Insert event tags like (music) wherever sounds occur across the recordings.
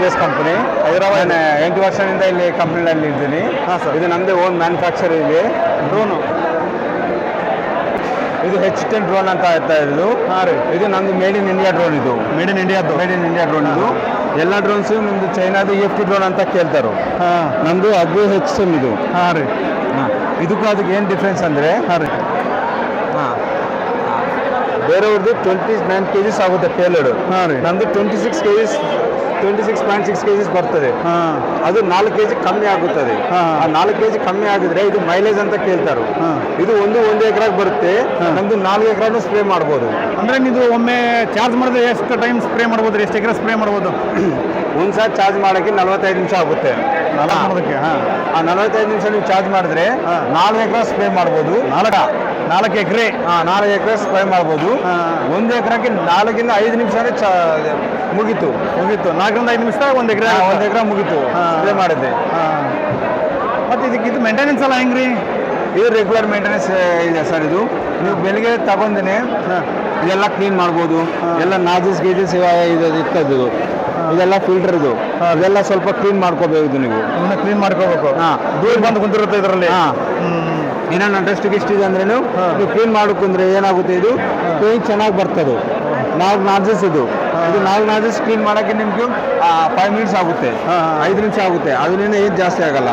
Base company Hyderabad. ಎಂಟು ವರ್ಷದಿಂದ ಇಲ್ಲಿ ಕಂಪ್ನಿನಲ್ಲಿ ಇದ್ದೀನಿ. ಹಾಂ ಸರ್. ಇದು ನಮ್ಮದೇ ಓನ್ ಮ್ಯಾನುಫ್ಯಾಕ್ಚರ್ ಇದೆ ಡ್ರೋನು ಇದು ಹೆಚ್ ಟೆನ್ ಡ್ರೋನ್ ಅಂತ ಹೇಳ್ತಾ ಇದ್ದು ಹಾಂ ರೀ. ಇದು ನಮ್ದು ಮೇಡ್ ಇನ್ ಇಂಡಿಯಾ ಡ್ರೋನ್ ಇದು. Made in India made in India drone ಇದು. ಎಲ್ಲ ಡ್ರೋನ್ಸು ನಿಮ್ದು ಚೈನಾದು ಎಫ್ ಟಿ ಡ್ರೋನ್ ಅಂತ ಕೇಳ್ತಾರೆ. ಹಾಂ. ನಮ್ಮದು ಅದು ಹೆಚ್ ಟೆನ್ ಇದು. ಹಾಂ ರೀ. ಹಾಂ. ಇದಕ್ಕೂ ಅದಕ್ಕೆ ಏನು ಡಿಫ್ರೆನ್ಸ್ ಅಂದರೆ ಹಾಂ ರೀ. ಹಾಂ. ಬೇರೆಯವ್ರದ್ದು ಟ್ವೆಂಟಿ ನೈನ್ ಕೆ ಜಿಸ್ ಆಗುತ್ತೆ ಪೇಲೋಡು ಹಾಂ ರೀ. ನಮ್ಮದು twenty six K Gs twenty six point six ಬರ್ತದೆ. ಹಾಂ. ಅದು ನಾಲ್ಕು ಕೆ ಜಿ ಕಮ್ಮಿ ಆಗುತ್ತದೆ. ಆ ನಾಲ್ಕು ಕೆ ಜಿ ಕಮ್ಮಿ ಆಗಿದ್ರೆ ಇದು ಮೈಲೇಜ್ ಅಂತ ಕೇಳ್ತಾರೆ. ಹಾ. ಇದು ಒಂದು ಒಂದು ಎಕರೆಗೆ ಬರುತ್ತೆ. ನಮ್ದು ನಾಲ್ಕು ಎಕರೆನೂ ಸ್ಪ್ರೇ ಮಾಡ್ಬೋದು. ಅಂದ್ರೆ ನೀವು ಒಮ್ಮೆ ಚಾರ್ಜ್ ಮಾಡಿದ್ರೆ ಎಷ್ಟು ಟೈಮ್ ಸ್ಪ್ರೇ ಮಾಡ್ಬೋದು ಎಷ್ಟು ಎಕರೆ ಸ್ಪ್ರೇ ಮಾಡ್ಬೋದು? (clears throat) ಒಂದು ಸಾರಿ ಚಾರ್ಜ್ ಮಾಡೋಕ್ಕೆ ನಲವತ್ತೈದು ನಿಮಿಷ ಆಗುತ್ತೆ. ಆ ನಲವತ್ತೈದು ನಿಮಿಷ ನೀವು ಚಾರ್ಜ್ ಮಾಡಿದ್ರೆ. ನಾಲ್ಕು ಎಕರೆ ಸ್ಪ್ರೇ ಮಾಡ್ಬೋದು. ನಾಲ್ಕು. ನಾಲ್ಕು ಎಕರೆ. ನಾಲ್ಕು ಎಕರೆ ಸ್ಪ್ರೇ ಮಾಡ್ಬೋದು. ಒಂದು ಎಕರೆಗೆ ನಾಲ್ಕಿಂದ ಐದು ನಿಮಿಷನೇ ಚಾ ಮುಗೀತು. ಮುಗೀತು. ನಾಲ್ಕರಿಂದ ಐದು ನಿಮಿಷ ಒಂದು ಎಕರೆ ಒಂದು ಎಕರೆ ಮುಗೀತು. ಸ್ಪ್ರೇ ಮಾಡಿದ್ದೆ. ಹಾಂ. ಮತ್ತೆ ಇದಕ್ಕೆ ಇದು ಮೇಂಟೆನೆನ್ಸ್ ಎಲ್ಲ ರೀ ಇದು ರೆಗ್ಯುಲರ್ ಮೇಂಟೆನೆನ್ಸ್ ಇದೆ ಸರ್ ಇದು. ನೀವು ಬೆಳಿಗ್ಗೆ ತಗೊಂಡಿನಿ ಇದೆಲ್ಲ ಕ್ಲೀನ್ ಮಾಡ್ಬೋದು. ಎಲ್ಲ ನಾಜಸ್ ಗೀಜಸ್ ಇದು ಇರ್ತದ್ದು ಇದೆಲ್ಲ ಫಿಲ್ಟರ್ ಇದು. ಇದೆಲ್ಲ ಸ್ವಲ್ಪ ಕ್ಲೀನ್ ಮಾಡ್ಕೋಬೇಕು ನೀವು. ಕ್ಲೀನ್ ಮಾಡ್ಕೋಬೇಕು. ಹಾಂ. ದೂರ ಬಂದು ಕುಂತಿರುತ್ತೆ ಇದರಲ್ಲಿ. ಹಾ. ಏನಾನ ಡಸ್ಟ್ ಗಿಸ್ಟ್ ಇದೆ ಅಂದ್ರೆ ಹಾ. ನೀವು ಕ್ಲೀನ್ ಮಾಡಕ್ಕಂದ್ರೆ ಏನಾಗುತ್ತೆ ಇದು? ಕ್ಲೀನ್ ಚೆನ್ನಾಗಿ ಬರ್ತದೆ. ನಾಲ್ಕು ನಾಜಸ್ ಇದು. ಇದು ನಾಲ್ಕು ನಾಜಸ್ ಕ್ಲೀನ್ ಮಾಡೋಕ್ಕೆ ನಿಮ್ಗೆ ಫೈವ್ ಮಿನಿಟ್ಸ್ ಆಗುತ್ತೆ. ಐದು ನಿಮಿಷ ಆಗುತ್ತೆ. ಅದರಿಂದ ಏನು ಜಾಸ್ತಿ ಆಗಲ್ಲ.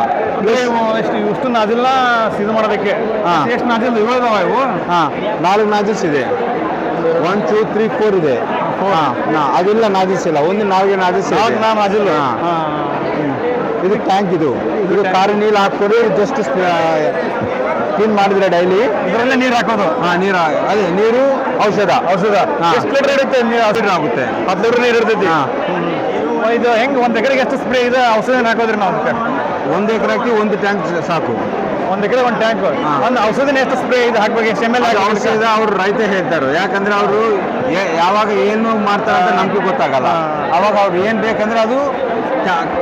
ಎಷ್ಟು ಇಷ್ಟು ನಾಜಿಲ್ಲ ಇದು ಮಾಡೋದಕ್ಕೆ. ಎಷ್ಟು ನಾಜಿಲ್ ಇವಾಗ ಇವು? ಹಾಂ ನಾಲ್ಕು ನಾಜಸ್ ಇದೆ. ಒನ್ ಟೂ ತ್ರೀ ಫೋರ್ ಇದೆ. ಹಾಂ ಅದಿಲ್ಲ ನಾಜಿಸ್ ಇಲ್ಲ. ಒಂದು ನಾಲ್ಕು ನಾಜಸ್ ನಾಲ್ಕು ನಾ ನಾಜಿಲ್ ಹಾಂ. ಇದು ಟ್ಯಾಂಕ್ ಇದು. ಇದು ಕಾರು ನೀರು ಹಾಕ್ಕೊಂಡು ಜಸ್ಟ್ ಕ್ಲೀನ್ ಮಾಡಿದ್ರೆ ಡೈಲಿ ಇದರಲ್ಲೇ ನೀರು ಹಾಕೋದು. ಹಾ ನೀರು ಅದೇ ನೀರು ಔಷಧ. ಔಷಧ. ಎಷ್ಟು ಲೀಟರ್ ಇರುತ್ತೆ? ನೀರು ಔಷಧ ಆಗುತ್ತೆ. ಹತ್ತು ಲೀಟರ್ ನೀರು ಇರ್ತೈತಿ. ಇದು ಹೆಂಗೆ ಒಂದು ಎಕರೆಗೆ ಎಷ್ಟು ಸ್ಪ್ರೇ ಇದೆ? ಔಷಧ ಹಾಕೋದ್ರಿ ನಾವು ಒಂದ್ ಎಕರೆಗೆ ಒಂದು ಟ್ಯಾಂಕ್ ಸಾಕು. ಒಂದು ಎಕರೆ ಒಂದು ಟ್ಯಾಂಕ್ ಒಂದ್ ಔಷಧಿನ ಎಷ್ಟು ಸ್ಪ್ರೇ ಇದು ಹಾಕ್ಬೇಕು? ಎಷ್ಟು ಎಂ ಎಲ್ ಅದು ಔಷಧ ಅವ್ರು ರೈತ ಹೇಳ್ತಾರೆ. ಯಾಕಂದ್ರೆ ಅವರು ಯಾವಾಗ ಏನು ಮಾಡ್ತಾರೆ ಅಂತ ನಮ್ಗೆ ಗೊತ್ತಾಗಲ್ಲ. ಅವಾಗ ಅವ್ರು ಏನು ಬೇಕಂದ್ರೆ ಅದು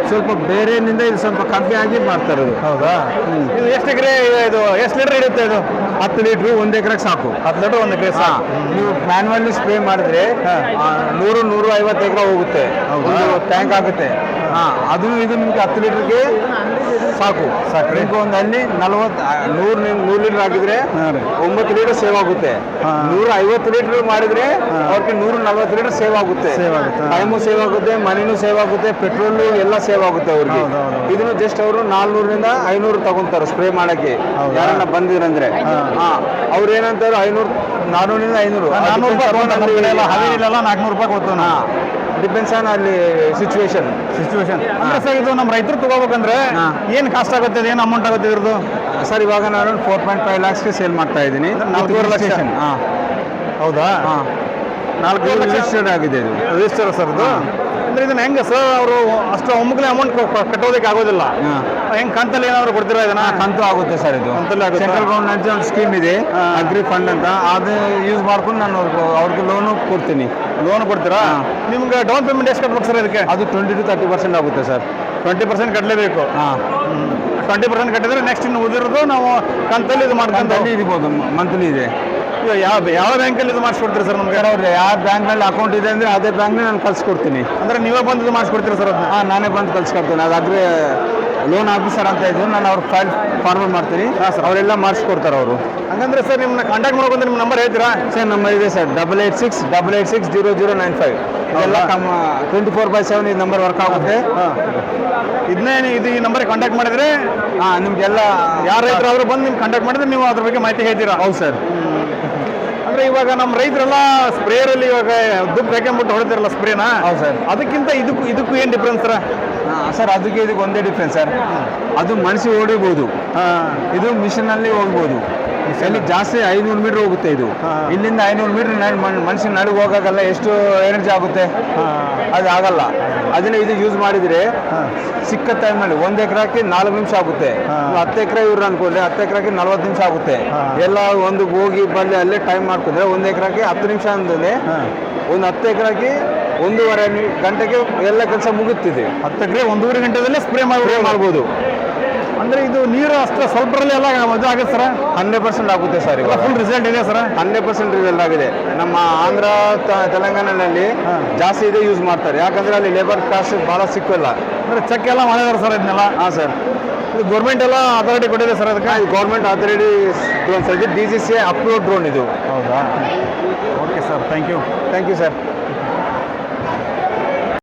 ಸ್ವಲ್ಪ ಬೇರೆನಿಂದ ಇದು ಸ್ವಲ್ಪ ಕಮ್ಮಿ ಆಗಿ ಮಾಡ್ತಾರೆ ಹೌದಾ? ಇದು ಎಷ್ಟು ಎಕರೆ ಇದು ಎಷ್ಟು ಲೀಟರ್ ಇರುತ್ತೆ ಇದು? ಹತ್ತು ಲೀಟ್ರು ಒಂದು ಎಕರೆಗೆ ಸಾಕು. ಹತ್ತು ಲೀಟರ್ ಒಂದು ಎಕರೆ. ಸಾಕು. ನೀವು ಮ್ಯಾನ್ವಲ್ ಸ್ಪ್ರೇ ಮಾಡಿದ್ರೆ ನೂರು ನೂರು ಐವತ್ತು ಎಕರೆ ಹೋಗುತ್ತೆ? ಟ್ಯಾಂಕ್ ಆಗುತ್ತೆ. ಹಾ ಅದು ಇದು ನಿಮ್ಗೆ ಹತ್ತು ಲೀಟರ್ಗೆ ಸಾಕು. ಸಾಕು ನಿಮ್ಗೆ ಒಂದು ಅಲ್ಲಿ ನಲವತ್ತು ನೂರು ನೂರು ಲೀಟರ್ ಹಾಕಿದ್ರೆ ಒಂಬತ್ತು ಲೀಟರ್ ಸೇವ್ ಆಗುತ್ತೆ. ನೂರ ಐವತ್ತು ಲೀಟರ್ ಮಾಡಿದ್ರೆ ಅವ್ರಿಗೆ ನೂರ ನಲವತ್ತು ಲೀಟರ್ ಸೇವ್ ಆಗುತ್ತೆ. ಟೈಮು ಸೇವ್ ಆಗುತ್ತೆ ಮನೆನೂ ಸೇವ್ ಆಗುತ್ತೆ ಪೆಟ್ರೋಲು ಎಲ್ಲ ಸೇವ್ ಆಗುತ್ತೆ ಅವ್ರಿಗೆ. ಇದನ್ನು ಜಸ್ಟ್ ಅವರು ನಾಲ್ನೂರರಿಂದ ಐನೂರು ತಗೊಂತಾರೆ ಸ್ಪ್ರೇ ಮಾಡಕ್ಕೆ? ಯಾರನ್ನ ಬಂದಿರಂದ್ರೆ. ಹಾ. ಅವ್ರು ಏನಂತಾರೆ ಐನೂರು ನಾನೂರಿಂದ ಐನೂರು. ನಾನ್ನೂರು ರೂಪಾಯಿ ನಾಲ್ಕುನೂರು ರೂಪಾಯಿ ಕೊಡ್ತೀವಿ ನಾವು. ಡಿಪೆಂಡ್ಸ್ ಆನ್ ಅಲ್ಲಿ ಸಿಚುವೇಶನ್ ಸಿಚುವೇಶನ್ ಅಂದ್ರೆ ಸರ್ ಇದು ನಮ್ಮ ರೈತರು ತಗೋಬೇಕಂದ್ರೆ. ಏನು ಕಾಸ್ಟ್ ಆಗುತ್ತೆ ಏನು ಅಮೌಂಟ್ ಆಗುತ್ತೆ ಇದ್ರದ್ದು? ಸರ್ ಇವಾಗ ನಾನು ಫೋರ್ ಪಾಯಿಂಟ್ ಫೈವ್ ಲ್ಯಾಕ್ಸ್ಗೆ ಸೇಲ್ ಮಾಡ್ತಾ ಇದ್ದೀನಿ. ನಾಲ್ಕೂವರೆ ಲಕ್ಷ. ಹಾಂ. ಹೌದಾ? ಹಾಂ. ನಾಲ್ಕು ಲಕ್ಷ ರಿಜಿಸ್ಟರ್ಡ್ ಆಗಿದೆ ಇದು. ರಿಜಿಸ್ಟರ್ ಸರ್ ಇದು? ಅಂದ್ರೆ ಇದನ್ನ ಹೆಂಗೆ ಸರ್ ಅವರು ಅಷ್ಟು ಒಮ್ಮಗಲೇ ಅಮೌಂಟ್ ಕಟ್ಟೋದಕ್ಕೆ ಆಗೋದಿಲ್ಲ. ಹೆಂಗ್ ಕಂತಲ್ಲಿ ಏನಾದ್ರು ಕೊಡ್ತೀರಾ ಇದನ್ನ? ಕಂತು ಆಗುತ್ತೆ ಸರ್ ಇದು. ಸೆಂಟ್ರಲ್ ಗೌರ್ಮೆಂಟ್ ಒಂದು ಸ್ಕೀಮ್ ಇದೆ ಅಗ್ರಿ ಫಂಡ್ ಅಂತ. ಅದು ಯೂಸ್ ಮಾಡ್ಕೊಂಡು ನಾನು ಅವ್ರಿಗೆ ಲೋನು ಕೊಡ್ತೀನಿ. ಲೋನ್ ಕೊಡ್ತೀರಾ. ನಿಮ್ಗೆ ಡೌನ್ ಪೇಮೆಂಟ್ ಎಷ್ಟು ಕಟ್ಬೇಕು ಸರ್ ಇದಕ್ಕೆ? ಅದು ಟ್ವೆಂಟಿ ಟು ತರ್ಟಿ ಪರ್ಸೆಂಟ್ ಆಗುತ್ತೆ ಸರ್. ಟ್ವೆಂಟಿ ಪರ್ಸೆಂಟ್ ಕಟ್ಟಲೇಬೇಕು ಹಾಂ. ಟ್ವೆಂಟಿ ಪರ್ಸೆಂಟ್ ಕಟ್ಟಿದ್ರೆ ನೆಕ್ಸ್ಟ್ ಇನ್ನು ಉಳಿದಿರೋದು ನಾವು ಕಂತಲ್ಲಿ ಇದು ಮಾಡ್ಕೊಂಡು ಇರ್ಬೋದು ಮಂತ್ಲಿ ಇದೆ. ಯಾವ ಯಾವ ಬ್ಯಾಂಕಲ್ಲಿ ಇದು ಮಾಡಿಸ್ಕೊಡ್ತೀರಿ ಸರ್ ನಮ್ಗೆ? ಸರ್ ಅವ್ರು ಯಾವ ಬ್ಯಾಂಕ್ನಲ್ಲಿ ಅಕೌಂಟ್ ಇದೆ ಅಂದರೆ ಅದೇ ಬ್ಯಾಂಕ್ನಲ್ಲಿ ನಾನು ಕಳ್ಸಿಕೊಡ್ತೀನಿ. ಅಂದ್ರೆ ನೀವೇ ಬಂದು ಇದು ಮಾಡಿಸ್ಕೊಡ್ತೀರಿ ಸರ್ ಅದನ್ನ? ಹಾಂ ನಾನೇ ಬಂದು ಕಳ್ಸಿಕೊಡ್ತೀನಿ. ಅದು ಅಗ್ರಿ ಲೋನ್ ಆಫೀಸರ್ ಅಂತ ಇದ್ದೀನಿ ನಾನು ಅವ್ರ ಫೈಲ್ ಫಾರ್ವರ್ಡ್ ಮಾಡ್ತೀನಿ. ಸರ್. ಅವರೆಲ್ಲ ಮಾಡಿಸ್ಕೊಡ್ತಾರೆ ಅವರು. ಹಂಗಂದ್ರೆ ಸರ್ ನಿಮ್ಮನ್ನ ಕಾಂಟ್ಯಾಕ್ಟ್ ಮಾಡ್ಕೊಂಡು ನಿಮ್ಮ ನಂಬರ್ ಹೇಳ್ತೀರಾ? ಸರ್ ನಂಬರ್ ಇದೆ sir double eight six double eight six zero zero nine five ಇದೆಲ್ಲ? ಕಮ್ಮ ಟ್ವೆಂಟಿ ಫೋರ್ ಬೈ ಸೆವೆನ್ ಈ ನಂಬರ್ ವರ್ಕ್ ಆಗುತ್ತೆ. ಹಾಂ ಇದನ್ನೇ ಇದು ಈ ನಂಬರ್ ಕಾಂಟ್ಯಾಕ್ಟ್ ಮಾಡಿದ್ರೆ ಹಾಂ ನಿಮಗೆಲ್ಲ ಯಾರು ರೈತರಾದರೂ ಬಂದು ನಿಮ್ಗೆ ಕಾಂಟ್ಯಾಕ್ಟ್ ಮಾಡಿದ್ರೆ ನೀವು ಅದ್ರ ಬಗ್ಗೆ ಮಾಹಿತಿ ಹೇಳ್ತೀರಾ? ಹೌದು ಸರ್. ಅಂದ್ರೆ ಇವಾಗ ನಮ್ಮ ರೈತರೆಲ್ಲ ಸ್ಪ್ರೇಯರಲ್ಲಿ ಇವಾಗ ದುಡ್ಡು ಹಾಕೊಂಡ್ಬಿಟ್ಟು ಹೊಡೆದಿರಲ್ಲ ಸ್ಪ್ರೇನ? ಹೌದು ಸರ್. ಅದಕ್ಕಿಂತ ಇದಕ್ಕೂ ಇದಕ್ಕೂ ಏನು ಡಿಫ್ರೆನ್ಸ್ ಸರ್? ಸರ್ ಅದಕ್ಕೆ ಇದಕ್ಕೆ ಒಂದೇ ಡಿಫ್ರೆನ್ಸ್ ಸರ್. ಅದು ಮನಸ್ಸಿ ಓಡಿಬೋದು. ಇದು ಇದು ಮಿಷನಲ್ಲಿ ಹೋಗ್ಬೋದು. ಇಲ್ಲಿ ಜಾಸ್ತಿ ಐನೂರು ಮೀಟರ್ ಹೋಗುತ್ತೆ ಇದು. ಇಲ್ಲಿಂದ ಐನೂರು ಮೀಟರ್ ಮನುಷ್ಯನ ನಡುಗೆ ಹೋಗೋಕ್ಕಲ್ಲ ಎಷ್ಟು ಎನರ್ಜಿ ಆಗುತ್ತೆ? ಅದು ಆಗಲ್ಲ. ಅದನ್ನ ಇದು ಯೂಸ್ ಮಾಡಿದ್ರೆ ಸಿಕ್ಕ ಟೈಮಲ್ಲಿ ಒಂದು ಎಕರೆಗೆ ನಾಲ್ಕು ನಿಮಿಷ ಆಗುತ್ತೆ. ಹತ್ತು ಎಕರೆ ಇವ್ರು ಅನ್ಕೊಂಡ್ರೆ ಹತ್ತು ಎಕರೆಗೆ ನಲ್ವತ್ತು ನಿಮಿಷ ಆಗುತ್ತೆ. ಎಲ್ಲ ಒಂದು ಹೋಗಿ ಬಂದು ಅಲ್ಲೇ ಟೈಮ್ ಮಾಡ್ಕೊಂಡ್ರೆ ಒಂದ್ ಎಕರೆಗೆ ಹತ್ತು ನಿಮಿಷ ಅಂದ್ರೆ ಒಂದು ಹತ್ತು ಎಕರೆಗೆ ಒಂದೂವರೆ ಗಂಟೆಗೆ ಎಲ್ಲ ಕೆಲಸ ಮುಗುತ್ತಿದೆ ಹತ್ತು ಎಕರೆ ಒಂದೂವರೆ ಗಂಟೆದಲ್ಲೇ ಸ್ಪ್ರೇ ಸ್ಪ್ರೇ ಮಾಡಿ ಮಾಡ್ಬೋದು. ಅಂದ್ರೆ ಇದು ನೀರು ಅಷ್ಟು ಸ್ವಲ್ಪರಲ್ಲಿ ಎಲ್ಲ ಇದು ಆಗುತ್ತೆ ಸರ್? ಹಂಡ್ರೆಡ್ ಪರ್ಸೆಂಟ್ ಆಗುತ್ತೆ ಸರ್ ಇವಾಗ. ಫುಲ್ ರಿಸಲ್ಟ್ ಇದೆ ಸರ್? ಹಂಡ್ರೆಡ್ ಪರ್ಸೆಂಟ್ ರಿಸಲ್ಟ್ ಆಗಿದೆ. ನಮ್ಮ ಆಂಧ್ರ ತೆಲಂಗಾಣದಲ್ಲಿ ಜಾಸ್ತಿ ಇದೆ ಯೂಸ್ ಮಾಡ್ತಾರೆ. ಯಾಕಂದ್ರೆ ಅಲ್ಲಿ ಲೇಬರ್ ಕಾಸ್ಟ್ ಭಾಳ ಸಿಕ್ಕಲ್ಲ ಅಂದ್ರೆ ಚೆಕ್ ಎಲ್ಲ ಮಾಡಿದಾರೆ ಸರ್ ಇದನ್ನೆಲ್ಲ? ಹಾಂ ಸರ್. ಇದು ಗೌರ್ಮೆಂಟ್ ಎಲ್ಲ ಅಥಾರಿಟಿ ಕೊಟ್ಟಿದೆ ಸರ್ ಅದಕ್ಕೆ? Government authority drone sir. D C C approve drone ಇದು. ಹೌದಾ? Okay sir thank you thank you sir